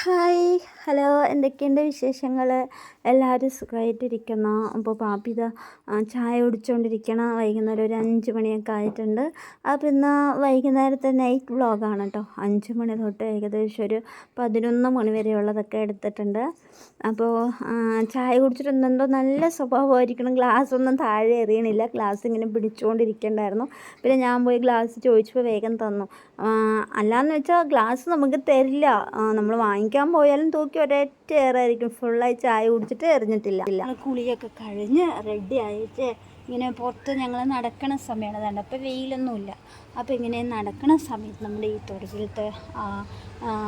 Hi hello എന്തൊക്കെയുണ്ട് വിശേഷങ്ങൾ എല്ലാവരും സുഖമായിട്ടിരിക്കുന്നു അപ്പോൾ പാപ്പി ഇത് ചായ കുടിച്ചുകൊണ്ടിരിക്കണം വൈകുന്നേരം ഒരു അഞ്ച് മണിയൊക്കെ ആയിട്ടുണ്ട്. അപ്പോൾ ഇന്ന് വൈകുന്നേരത്തെ നൈറ്റ് വ്ളോഗാണ് കേട്ടോ അഞ്ച് മണി തൊട്ട് ഏകദേശം ഒരു പതിനൊന്ന് മണി വരെയുള്ളതൊക്കെ എടുത്തിട്ടുണ്ട്. അപ്പോൾ ചായ കുടിച്ചിട്ട് എന്തോ നല്ല സ്വഭാവമായിരിക്കണം. ഗ്ലാസ് ഒന്നും താഴെ എറിയണില്ല. ഗ്ലാസ് ഇങ്ങനെ പിടിച്ചുകൊണ്ടിരിക്കണ്ടായിരുന്നു പിന്നെ ഞാൻ പോയി ഗ്ലാസ് ചോദിച്ചപ്പോൾ വേഗം തന്നു. അല്ലാന്ന് വെച്ചാൽ ഗ്ലാസ് നമുക്ക് തരില്ല. നമ്മൾ വാങ്ങിക്കാൻ പോയാലും തൂക്കി ഒരൊറ്റ ഏറായിരിക്കും. ഫുള്ളായി ചായ കുടിച്ചിട്ട് എറിഞ്ഞിട്ടില്ല. കുളിയൊക്കെ കഴിഞ്ഞ് റെഡി ആയിട്ട് ഇങ്ങനെ പുറത്ത് ഞങ്ങൾ നടക്കണ സമയമാണ് അതുകൊണ്ട് അപ്പോൾ വെയിലൊന്നുമില്ല. അപ്പോൾ ഇങ്ങനെ നടക്കണ സമയത്ത് നമ്മുടെ ഈ തൊടുകിലത്തെ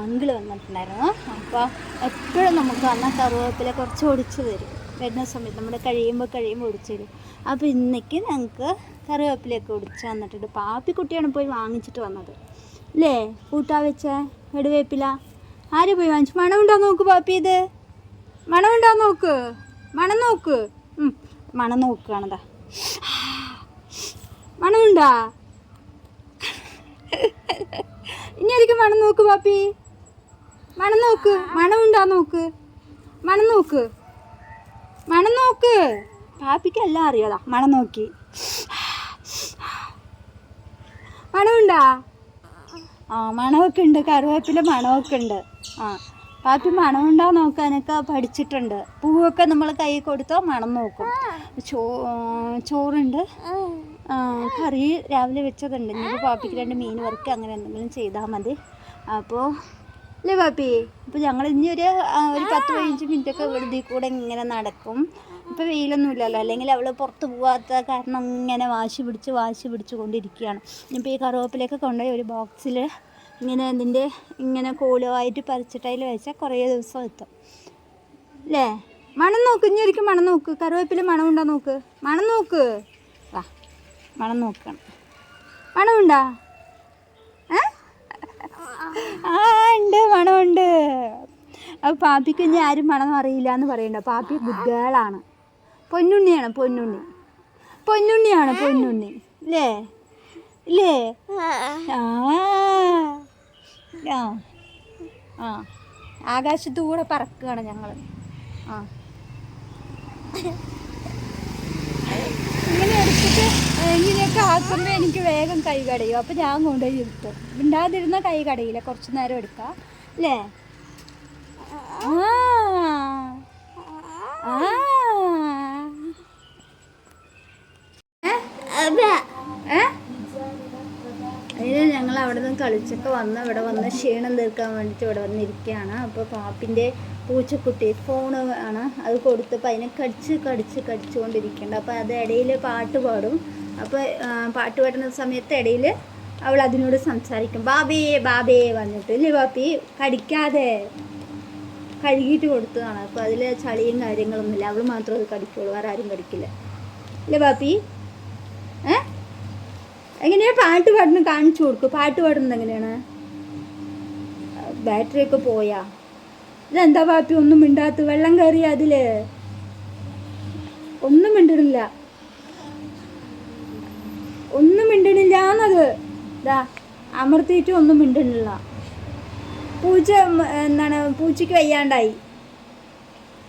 അങ്കിൾ വന്നിട്ടുണ്ടായിരുന്നു. അപ്പോൾ എപ്പോഴും നമുക്ക് വന്ന കറുവേപ്പില കുറച്ച് ഒടിച്ച് തരും. വരുന്ന സമയത്ത് നമ്മൾ കഴിയുമ്പോൾ കഴിയുമ്പോൾ ഒടിച്ച് തരും. അപ്പോൾ ഇന്നേക്ക് ഞങ്ങൾക്ക് കറിവേപ്പിലയൊക്കെ ഒടിച്ച് തന്നിട്ടുണ്ട്. പാപ്പിക്കുട്ടിയാണ് പോയി വാങ്ങിച്ചിട്ട് വന്നത്. അല്ലേ കൂട്ടാ വെച്ച വെടുവേപ്പില ആര് പോയി വാങ്ങിച്ചു? മണമുണ്ടോ നോക്ക് പാപ്പി ഇത്. മണമുണ്ടോ നോക്ക്? മണം നോക്ക്. മണം നോക്കുകയാണെന്താ മണമുണ്ടാ? ഇനി ഒരിക്കൽ മണം നോക്ക് പാപ്പി? മണം നോക്ക്. മണമുണ്ടാ നോക്ക്. മണം നോക്ക്. മണം നോക്ക്. പാപ്പിക്ക് എല്ലാം അറിയാതാ മണം നോക്കി. മണമുണ്ടാ? ആ മണമൊക്കെ ഉണ്ട്. കറിവേപ്പിന്റെ മണമൊക്കെ ഉണ്ട്. ആ. പാപ്പി മണമുണ്ടോ നോക്കാനൊക്കെ പഠിച്ചിട്ടുണ്ട്. പൂവൊക്കെ നമ്മൾ കൈ കൊടുത്തോ മണം നോക്കും. ചോ ചോറുണ്ട്. കറി രാവിലെ വെച്ചതുണ്ട്. ഇനി പാപ്പിക്ക് രണ്ട് മീൻ വർക്ക് അങ്ങനെ എന്തെങ്കിലും ചെയ്താൽ മതി. അപ്പോൾ അല്ലേ പാപ്പി? അപ്പോൾ ഞങ്ങൾ ഇനി ഒരു ഒരു പത്ത് പതിനഞ്ച് മിനിറ്റൊക്കെ വെറുതെ കൂടെ ഇങ്ങനെ നടക്കും. ഇപ്പോൾ വെയിലൊന്നും ഇല്ലല്ലോ അല്ലെങ്കിൽ അവൾ പുറത്ത് പോകാത്ത കാരണം ഇങ്ങനെ വാശി പിടിച്ച് വാശി പിടിച്ച് കൊണ്ടിരിക്കുകയാണ്. ഇനിയിപ്പോൾ ഈ കറുവപ്പിലേക്ക് കൊണ്ടുപോയി ഒരു ബോക്സിൽ ഇങ്ങനെ അതിന്റെ ഇങ്ങനെ കോലുമായിട്ട് പറിച്ചിട്ടതിൽ വെച്ചാൽ കുറേ ദിവസം എത്തും. അല്ലേ? മണം നോക്ക് ഇനി ഒരിക്കലും മണം നോക്ക്. കറിവേപ്പില മണമുണ്ടോ നോക്ക്? മണം നോക്ക്. വാ മണം നോക്കണം. മണമുണ്ടാ? ആ ഉണ്ട് മണമുണ്ട്. അപ്പോൾ പാപ്പിക്ക് ഇനി ആരും മണം അറിയില്ല എന്ന് പറയണ്ട പാപ്പി ഗുഡ് ഗേളാണ് പൊന്നുണ്ണിയാണ് പൊന്നുണ്ണി. പൊന്നുണ്ണിയാണ് പൊന്നുണ്ണി. അല്ലേ ഇല്ലേ ആ ആ ആ. ആകാശത്തു കൂടെ പറക്കുകയാണ് ഞങ്ങൾ ആ. ഇങ്ങനെ എടുത്തിട്ട് ഇങ്ങനെയൊക്കെ ആക്കുമ്പോൾ എനിക്ക് വേഗം കൈ കടയും. അപ്പോൾ ഞാൻ കൊണ്ടുപോയി ഇരുത്തും. ഉണ്ടാതിരുന്ന കൈ കടയില്ല. കുറച്ച് നേരം എടുക്കാം. അല്ലേ? ആ. ഞങ്ങൾ അവിടെ നിന്ന് കളിച്ചൊക്കെ വന്ന് ഇവിടെ വന്ന് ക്ഷീണം തീർക്കാൻ വേണ്ടിയിട്ട് ഇവിടെ വന്നിരിക്കുകയാണ്. അപ്പോൾ പാപ്പിന്റെ പൂച്ചക്കുട്ടി ഫോണ് ആണ് അത് കൊടുത്തപ്പോൾ അതിനെ കടിച്ച് കടിച്ച് കടിച്ചുകൊണ്ടിരിക്കുന്നുണ്ട്. അപ്പോൾ അത് ഇടയിൽ പാട്ട് പാടും. അപ്പോൾ പാട്ട് പാടുന്ന സമയത്ത് ഇടയിൽ അവൾ അതിനോട് സംസാരിക്കും. ബാബേ ബാബേ വന്നിട്ട് ഇല്ലേ പാപ്പി? കടിക്കാതെ. കഴുകിയിട്ട് കൊടുത്തതാണ്. അപ്പോൾ അതിൽ ചളിയും കാര്യങ്ങളൊന്നുമില്ല. അവൾ മാത്രം അത് കടിക്കുള്ളൂ. വേറെ ആരും കടിക്കില്ല. ഇല്ലേ പാപ്പി? ഏ? എങ്ങനെയാ പാട്ട് പാടുന്നത് കാണിച്ചു കൊടുക്കും. പാട്ട് പാടുന്നത് എങ്ങനെയാണ്? ബാറ്ററി ഒക്കെ പോയാ. ഇതെന്താ പാപ്പി? ഒന്നും മിണ്ടാത്ത വെള്ളം കയറി അതിൽ. ഒന്നും മിണ്ടണില്ല. ഒന്നും മിണ്ടണില്ല എന്നത് ഇതാ അമർത്തിയിട്ട് ഒന്നും മിണ്ടണില്ല. പൂച്ച എന്താണ് പൂച്ചയ്ക്ക് വയ്യാണ്ടായി.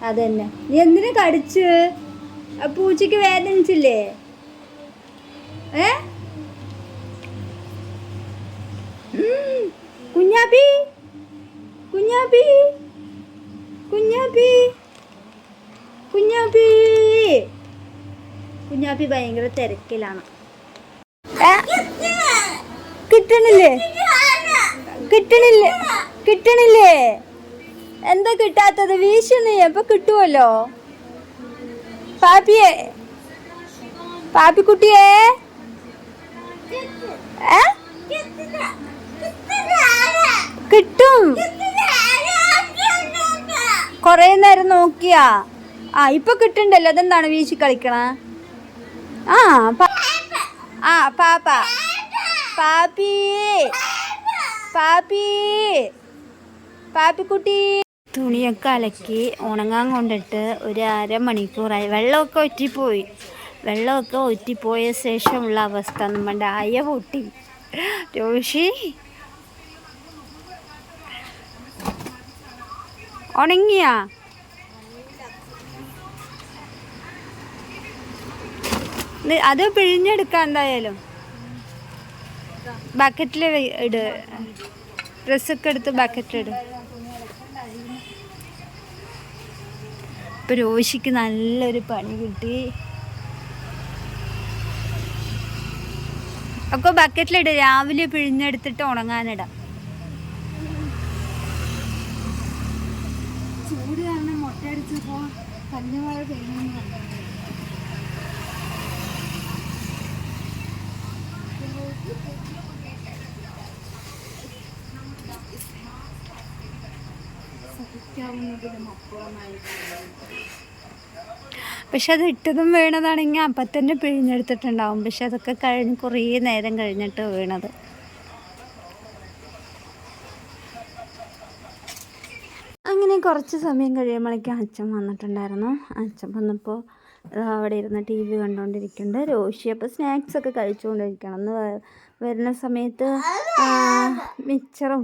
അതന്നെ. നീ എന്തിനു കടിച്ച്? പൂച്ചയ്ക്ക് വേദനിച്ചില്ലേ? ഏ? കുഞ്ഞാപ്പി. കുഞ്ഞാപ്പി. കുഞ്ഞാപ്പി. കുഞ്ഞാപ്പി. കുഞ്ഞാപ്പി ഭയങ്കര തിരക്കിലാണ്? കിട്ടണില്ലേ? കിട്ടണില്ലേ? കിട്ടണില്ലേ? എന്താ കിട്ടാത്തത്? വീശുന്നേ. അപ്പൊ കിട്ടുമല്ലോ പാപ്പിയെ. പാപ്പിക്കുട്ടിയെ. ഏ? നേരം നോക്കിയാ. ആ ഇപ്പൊ കിട്ടണ്ടല്ലോ. അതെന്താണ് വീശി കളിക്കണ? ആ ആ പാപ്പ. പാപ്പി. പാപ്പി. പാപ്പിക്കുട്ടി. തുണിയൊക്കെ അലക്കി ഉണങ്ങാൻ കൊണ്ടിട്ട് ഒരു അരമണിക്കൂറായി. വെള്ളമൊക്കെ ഒറ്റിപ്പോയി. വെള്ളമൊക്കെ ഒറ്റിപ്പോയ ശേഷമുള്ള അവസ്ഥ നമ്മുടെ ആയ പൊട്ടി രോഷി ഉണങ്ങിയാ? അത് പിഴിഞ്ഞെടുക്കാം എന്തായാലും. ബക്കറ്റിൽ ഇട് ഡ്രസ്സൊക്കെ എടുത്ത് ബക്കറ്റിലിടും ഇപ്പൊ രോഷിക്ക് നല്ലൊരു പണി കിട്ടി. ഒക്കെ ബക്കറ്റിലിട് രാവിലെ പിഴിഞ്ഞെടുത്തിട്ട് ഉണങ്ങാനിടാം. ചൂട് കാരണം മുട്ട അടിച്ചപ്പോ കല്ലുമഴ പെയ്യുന്നു പക്ഷെ അത് ഇട്ടതും വീണതാണെങ്കിൽ അപ്പം തന്നെ പിഴിഞ്ഞെടുത്തിട്ടുണ്ടാവും. പക്ഷെ അതൊക്കെ കഴിഞ്ഞ് കുറേ നേരം കഴിഞ്ഞിട്ട് വീണത്. അങ്ങനെ കുറച്ച് സമയം കഴിയുമ്പോഴേക്കും അച്ഛൻ വന്നിട്ടുണ്ടായിരുന്നു. അച്ഛൻ വന്നപ്പോൾ അവിടെ ഇരുന്ന് ടി വി കണ്ടുകൊണ്ടിരിക്കുന്നുണ്ട് രോഷി അപ്പോൾ സ്നാക്സ് ഒക്കെ കഴിച്ചുകൊണ്ടിരിക്കണം അന്ന് വരുന്ന സമയത്ത് മിച്ചറും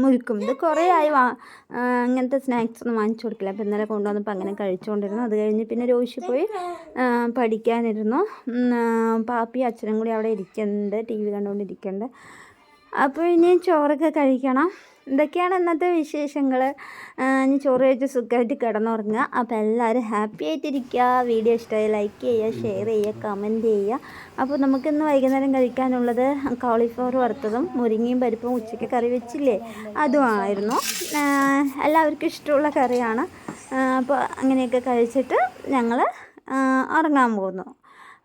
മുറുക്കും ഇത് കുറേ ആയി വാ അങ്ങനത്തെ സ്നാക്സ് ഒന്നും വാങ്ങിച്ചു കൊടുക്കില്ല. അപ്പോൾ ഇന്നലെ കൊണ്ടുവന്നപ്പോൾ അങ്ങനെ കഴിച്ചുകൊണ്ടിരുന്നു അത് കഴിഞ്ഞ് പിന്നെ രോഷി പോയി പഠിക്കാനിരുന്നു. പാപ്പി അച്ഛനും കൂടി അവിടെ ഇരിക്കുന്നുണ്ട് ടി വി കണ്ടുകൊണ്ടിരിക്കുന്നുണ്ട് അപ്പോൾ ഇനി ചോറൊക്കെ കഴിക്കണം. ഇതൊക്കെയാണ് ഇന്നത്തെ വിശേഷങ്ങൾ ഇനി ചോറ് കഴിച്ച് സുഖമായിട്ട് കിടന്നുറങ്ങുക. അപ്പോൾ എല്ലാവരും ഹാപ്പി ആയിട്ടിരിക്കുക. വീഡിയോ ഇഷ്ടമായി ലൈക്ക് ചെയ്യുക ഷെയർ ചെയ്യുക കമന്റ് ചെയ്യുക. അപ്പോൾ നമുക്കിന്ന് വൈകുന്നേരം കഴിക്കാനുള്ളത് കോളിഫ്ലവർ വറുത്തതും മുരിങ്ങയും പരിപ്പും ഉച്ചയ്ക്ക് കറി വെച്ചില്ലേ? അതുമായിരുന്നു എല്ലാവർക്കും ഇഷ്ടമുള്ള കറിയാണ്. അപ്പോൾ അങ്ങനെയൊക്കെ കഴിച്ചിട്ട് ഞങ്ങൾ ഉറങ്ങാൻ പോകുന്നു.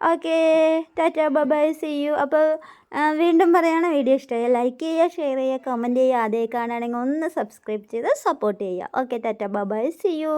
Okay. Tata bye see you. അപ്പോൾ വീണ്ടും പറയുകയാണ് വീഡിയോ ഇഷ്ടമായി ലൈക്ക് ചെയ്യുക ഷെയർ ചെയ്യുക കമന്റ് ചെയ്യുക. അതേ കാണുകയാണെങ്കിൽ ഒന്ന് സബ്സ്ക്രൈബ് ചെയ്ത് സപ്പോർട്ട് ചെയ്യുക. Okay tata bye see you.